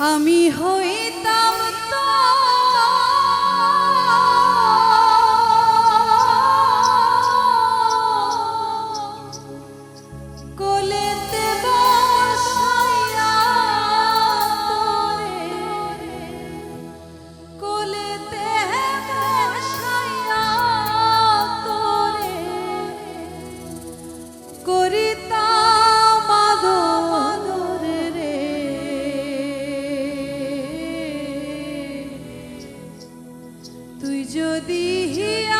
আমি হইতাম তো যদি আমার